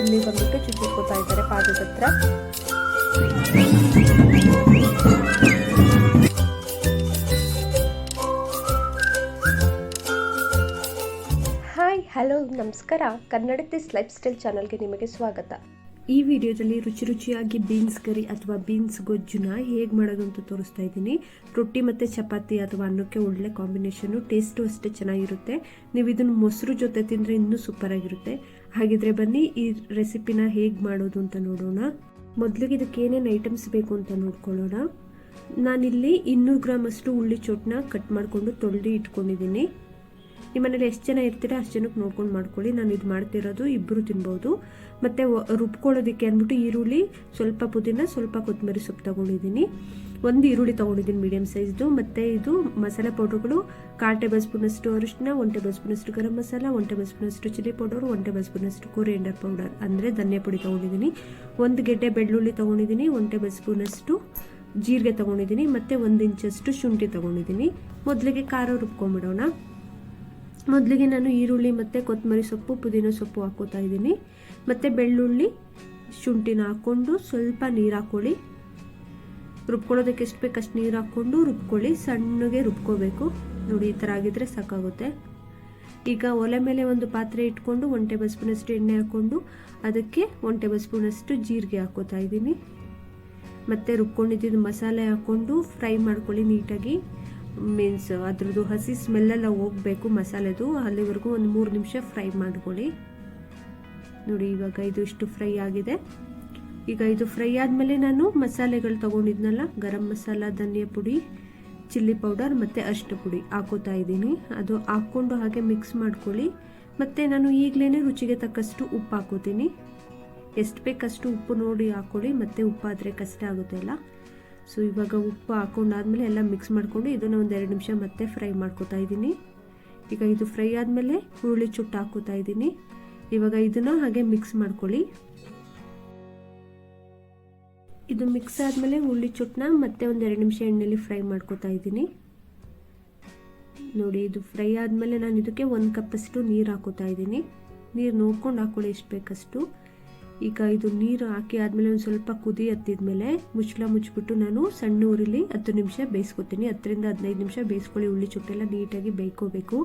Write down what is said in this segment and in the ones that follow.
ಅಂದ್ಬಿಟ್ಟು ಚುಚ್ಚಿಟ್ಕೋತಾ ಇದ್ದಾರೆ ಪಾದದ ಹತ್ರ. ಹಾಯ್ ಹಲೋ ನಮಸ್ಕಾರ. ಕನ್ನಡತಿ ಲೈಫ್ ಸ್ಟೈಲ್ ಚಾನಲ್ಗೆ ನಿಮಗೆ ಸ್ವಾಗತ. ಈ ವಿಡಿಯೋದಲ್ಲಿ ರುಚಿ ರುಚಿಯಾಗಿ ಬೀನ್ಸ್ ಕರಿ ಅಥವಾ ಬೀನ್ಸ್ ಗೊಜ್ಜುನ ಹೇಗೆ ಮಾಡೋದು ಅಂತ ತೋರಿಸ್ತಾ ಇದ್ದೀನಿ. ರೊಟ್ಟಿ ಮತ್ತು ಚಪಾತಿ ಅಥವಾ ಅನ್ನಕ್ಕೆ ಒಳ್ಳೆ ಕಾಂಬಿನೇಷನ್ನು ಟೇಸ್ಟು ಅಷ್ಟೇ ಚೆನ್ನಾಗಿರುತ್ತೆ. ನೀವು ಇದನ್ನು ಮೊಸರು ಜೊತೆ ತಿಂದರೆ ಇನ್ನೂ ಸೂಪರ್ ಆಗಿರುತ್ತೆ ಹಾಗಿದ್ರೆ ಬನ್ನಿ, ಈ ರೆಸಿಪಿನ ಹೇಗೆ ಮಾಡೋದು ಅಂತ ನೋಡೋಣ. ಮೊದಲಿಗೆ ಇದಕ್ಕೆ ಏನೇನು ಐಟಮ್ಸ್ ಬೇಕು ಅಂತ ನೋಡ್ಕೊಳ್ಳೋಣ. ನಾನಿಲ್ಲಿ ಇನ್ನೂರು ಗ್ರಾಮ್ ಅಷ್ಟು ಉಳ್ಳಿ ಚೊಟ್ಟನ್ನ ಕಟ್ ಮಾಡಿಕೊಂಡು ತೊಳೆದು ಇಟ್ಕೊಂಡಿದ್ದೀನಿ. ನಿಮ್ಮ ಮನೇಲಿ ಎಷ್ಟು ಜನ ಇರ್ತೀರ ಅಷ್ಟು ಜನಕ್ಕೆ ನೋಡ್ಕೊಂಡು ಮಾಡ್ಕೊಳ್ಳಿ. ನಾನು ಇದು ಮಾಡ್ತಿರೋದು ಇಬ್ಬರು ತಿನ್ಬೋದು. ಮತ್ತು ರುಬ್ಕೊಳ್ಳೋದಕ್ಕೆ ಅಂದ್ಬಿಟ್ಟು ಈರುಳ್ಳಿ, ಸ್ವಲ್ಪ ಪುದೀನ, ಸ್ವಲ್ಪ ಕೊತ್ತಂಬರಿ ಸೊಪ್ಪು ತೊಗೊಂಡಿದ್ದೀನಿ. ಒಂದು ಈರುಳ್ಳಿ ತೊಗೊಂಡಿದ್ದೀನಿ ಮೀಡಿಯಮ್ ಸೈಜ್ದು ಮತ್ತು ಇದು ಮಸಾಲೆ ಪೌಡ್ರುಗಳು ಕಾಲು ಟೇಬಲ್ ಸ್ಪೂನಷ್ಟು ಅರಿಶಿನ ಒನ್ ಟೇಬಲ್ ಸ್ಪೂನಷ್ಟು ಗರಂ ಮಸಾಲ ಒನ್ ಟೇಬಲ್ ಸ್ಪೂನಷ್ಟು ಚಿಲ್ಲಿ ಪೌಡರ್ ಒನ್ ಟೇಬಲ್ ಸ್ಪೂನಷ್ಟು ಕೊರಿಯಂಡರ್ ಪೌಡರ್ ಅಂದರೆ ಧನಿಯಾ ಪುಡಿ ತೊಗೊಂಡಿದ್ದೀನಿ. ಒಂದು ಗೆಡ್ಡೆ ಬೆಳ್ಳುಳ್ಳಿ ತೊಗೊಂಡಿದ್ದೀನಿ ಒನ್ ಟೇಬಲ್ ಸ್ಪೂನಷ್ಟು ಜೀರಿಗೆ ತೊಗೊಂಡಿದ್ದೀನಿ, ಮತ್ತು ಒಂದು ಇಂಚಷ್ಟು ಶುಂಠಿ ತೊಗೊಂಡಿದ್ದೀನಿ. ಮೊದಲಿಗೆ ಖಾರ ರುಬ್ಕೊಂಡ್ಬಿಡೋಣ. ಮೊದಲಿಗೆ ನಾನು ಈರುಳ್ಳಿ ಮತ್ತು ಕೊತ್ತಂಬರಿ ಸೊಪ್ಪು, ಪುದೀನ ಸೊಪ್ಪು ಹಾಕೋತಾ ಇದ್ದೀನಿ. ಮತ್ತು ಬೆಳ್ಳುಳ್ಳಿ ಶುಂಠಿನ ಹಾಕ್ಕೊಂಡು ಸ್ವಲ್ಪ ನೀರು ಹಾಕ್ಕೊಳ್ಳಿ ರುಬ್ಕೊಳ್ಳೋದಕ್ಕೆ ಎಷ್ಟು ಬೇಕು ಅಷ್ಟು ನೀರು ಹಾಕ್ಕೊಂಡು ರುಬ್ಕೊಳ್ಳಿ. ಸಣ್ಣಗೆ ರುಬ್ಕೋಬೇಕು. ನೋಡಿ, ಈ ಥರ ಆಗಿದ್ರೆ ಸಾಕಾಗುತ್ತೆ. ಈಗ ಒಲೆ ಮೇಲೆ ಒಂದು ಪಾತ್ರೆ ಇಟ್ಕೊಂಡು ಒನ್ ಟೇಬಲ್ ಸ್ಪೂನಷ್ಟು ಎಣ್ಣೆ ಹಾಕ್ಕೊಂಡು ಅದಕ್ಕೆ ಒನ್ ಟೇಬಲ್ ಸ್ಪೂನಷ್ಟು ಜೀರಿಗೆ ಹಾಕೋತಾ ಇದ್ದೀನಿ. ಮತ್ತು ರುಬ್ಕೊಂಡಿದ್ದಿದ್ದು ಮಸಾಲೆ ಹಾಕ್ಕೊಂಡು ಫ್ರೈ ಮಾಡ್ಕೊಳ್ಳಿ ನೀಟಾಗಿ. ಮೀನ್ಸ್ ಅದ್ರದ್ದು ಹಸಿ ಸ್ಮೆಲ್ಲೆಲ್ಲ ಹೋಗಬೇಕು ಮಸಾಲೆದು. ಅಲ್ಲಿವರೆಗೂ ಒಂದು ಮೂರು ನಿಮಿಷ ಫ್ರೈ ಮಾಡ್ಕೊಳ್ಳಿ. ನೋಡಿ ಇವಾಗ ಇದು ಇಷ್ಟು ಫ್ರೈ ಆಗಿದೆ. ಈಗ ಇದು ಫ್ರೈ ಆದಮೇಲೆ ನಾನು ಮಸಾಲೆಗಳು ತೊಗೊಂಡಿದ್ನಲ್ಲ, ಗರಂ ಮಸಾಲ, ಧನಿಯಾ ಪುಡಿ, ಚಿಲ್ಲಿ ಪೌಡರ್ ಮತ್ತು ಅಷ್ಟು ಪುಡಿ ಹಾಕೋತಾ ಇದ್ದೀನಿ. ಅದು ಹಾಕ್ಕೊಂಡು ಹಾಗೆ ಮಿಕ್ಸ್ ಮಾಡ್ಕೊಳ್ಳಿ. ಮತ್ತು ನಾನು ಈಗಲೇ ರುಚಿಗೆ ತಕ್ಕಷ್ಟು ಉಪ್ಪು ಹಾಕೋತೀನಿ. ಎಷ್ಟು ಬೇಕಷ್ಟು ಉಪ್ಪು ನೋಡಿ ಹಾಕ್ಕೊಳ್ಳಿ ಮತ್ತು ಉಪ್ಪಾದರೆ ಕಷ್ಟ ಆಗುತ್ತೆ ಅಲ್ಲ. ಸೊ ಇವಾಗ ಉಪ್ಪು ಹಾಕೊಂಡಾದ್ಮೇಲೆ ಎಲ್ಲ ಮಿಕ್ಸ್ ಮಾಡಿಕೊಂಡು ಇದನ್ನು ಒಂದು ಎರಡು ನಿಮಿಷ ಮತ್ತೆ ಫ್ರೈ ಮಾಡ್ಕೋತಾ ಇದ್ದೀನಿ. ಈಗ ಇದು ಫ್ರೈ ಆದಮೇಲೆ ಹುರುಳಿ ಚುಟ್ಟು ಹಾಕೋತಾ ಇದ್ದೀನಿ. ಇವಾಗ ಇದನ್ನು ಹಾಗೆ ಮಿಕ್ಸ್ ಮಾಡ್ಕೊಳ್ಳಿ. ಇದು ಮಿಕ್ಸ್ ಆದಮೇಲೆ ಹುರುಳಿ ಚುಟ್ಟನ್ನ ಮತ್ತೆ ಒಂದು ಎರಡು ನಿಮಿಷ ಎಣ್ಣೆಯಲ್ಲಿ ಫ್ರೈ ಮಾಡ್ಕೋತಾ ಇದ್ದೀನಿ. ನೋಡಿ, ಇದು ಫ್ರೈ ಆದಮೇಲೆ ನಾನು ಇದಕ್ಕೆ ಒಂದು ಕಪ್ಪಷ್ಟು ನೀರು ಹಾಕೋತಾ ಇದ್ದೀನಿ. ನೀರು ನೋಡ್ಕೊಂಡು ಹಾಕೊಳ್ಳಿ ಎಷ್ಟು ಬೇಕಷ್ಟು. ಈಗ ಇದು ನೀರು ಹಾಕಿ ಆದಮೇಲೆ ಒಂದು ಸ್ವಲ್ಪ ಕುದಿ ಹತ್ತಿದ್ಮೇಲೆ ಮುಚ್ಚಳ ಮುಚ್ಚಿಬಿಟ್ಟು ನಾನು ಸಣ್ಣ ಊರಿಲಿ ಹತ್ತು ನಿಮಿಷ ಬೇಯಿಸ್ಕೊತೀನಿ. ಹತ್ತರಿಂದ ಹದಿನೈದು ನಿಮಿಷ ಬೇಯಿಸ್ಕೊಳ್ಳಿ. ಉಳ್ಳಿ ಚುಟ್ಟೆಲ್ಲ ನೀಟಾಗಿ ಬೇಯ್ಕೋಬೇಕು.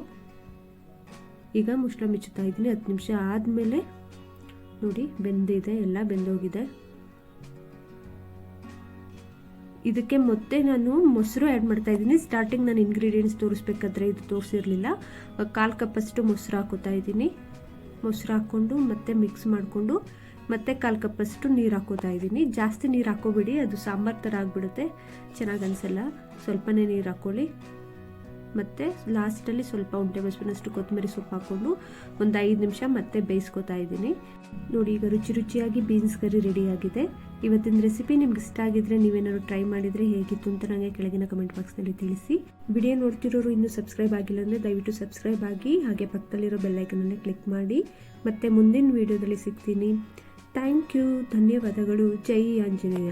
ಈಗ ಮುಚ್ಚಳ ಮುಚ್ಚುತ್ತಾ ಇದ್ದೀನಿ. ಹತ್ತು ನಿಮಿಷ ಆದಮೇಲೆ ನೋಡಿ, ಬೆಂದಿದೆ, ಎಲ್ಲ ಬೆಂದೋಗಿದೆ. ಇದಕ್ಕೆ ಮತ್ತೆ ನಾನು ಮೊಸರು ಆ್ಯಡ್ ಮಾಡ್ತಾ ಇದ್ದೀನಿ. ಸ್ಟಾರ್ಟಿಂಗ್ ನಾನು ಇಂಗ್ರೀಡಿಯೆಂಟ್ಸ್ ತೋರಿಸ್ಬೇಕಾದ್ರೆ ಇದು ತೋರಿಸಿರಲಿಲ್ಲ. ಕಾಲು ಕಪ್ಪಷ್ಟು ಮೊಸರು ಹಾಕೋತಾ ಇದ್ದೀನಿ. ಮೊಸರು ಹಾಕ್ಕೊಂಡು ಮತ್ತೆ ಮಿಕ್ಸ್ ಮಾಡಿಕೊಂಡು ಮತ್ತು ಕಾಲು ಕಪ್ಪಷ್ಟು ನೀರು ಹಾಕೋತಾ ಇದ್ದೀನಿ. ಜಾಸ್ತಿ ನೀರು ಹಾಕೋಬೇಡಿ, ಅದು ಸಾಂಬಾರು ಥರ ಆಗಿಬಿಡುತ್ತೆ. ಚೆನ್ನಾಗಿ ಅನಿಸಲ್ಲ? ಸ್ವಲ್ಪನೇ ನೀರು ಹಾಕ್ಕೊಳ್ಳಿ ಮತ್ತು ಲಾಸ್ಟಲ್ಲಿ ಸ್ವಲ್ಪ ಒಂದು ಟೇಬಲ್ ಕೊತ್ತಂಬರಿ ಸೊಪ್ಪು ಹಾಕ್ಕೊಂಡು ಒಂದು ಐದು ನಿಮಿಷ ಮತ್ತೆ ಬೇಯಿಸ್ಕೊತಾ ಇದ್ದೀನಿ. ನೋಡಿ, ಈಗ ರುಚಿ ರುಚಿಯಾಗಿ ಬೀನ್ಸ್ ಕರಿ ರೆಡಿಯಾಗಿದೆ ಇವತ್ತಿನ ರೆಸಿಪಿ ನಿಮ್ಗೆ ಇಷ್ಟ ಆಗಿದ್ರೆ ನೀವೇನಾದ್ರು ಟ್ರೈ ಮಾಡಿದರೆ ಹೇಗಿತ್ತು ಅಂತ ನನಗೆ ಕೆಳಗಿನ ಕಮೆಂಟ್ ಬಾಕ್ಸ್ನಲ್ಲಿ ತಿಳಿಸಿ. ವಿಡಿಯೋ ನೋಡ್ತಿರೋರು ಇನ್ನೂ ಸಬ್ಸ್ಕ್ರೈಬ್ ಆಗಿಲ್ಲ ಅಂದರೆ ದಯವಿಟ್ಟು ಸಬ್ಸ್ಕ್ರೈಬ್ ಆಗಿ ಹಾಗೆ ಪಕ್ಕದಲ್ಲಿರೋ ಬೆಲ್ಲೈಕನಲ್ಲೇ ಕ್ಲಿಕ್ ಮಾಡಿ. ಮತ್ತು ಮುಂದಿನ ವೀಡಿಯೋದಲ್ಲಿ ಸಿಗ್ತೀನಿ. Thank you. ಧನ್ಯವಾದಗಳು. ಜೈ ಆಂಜನೇಯ.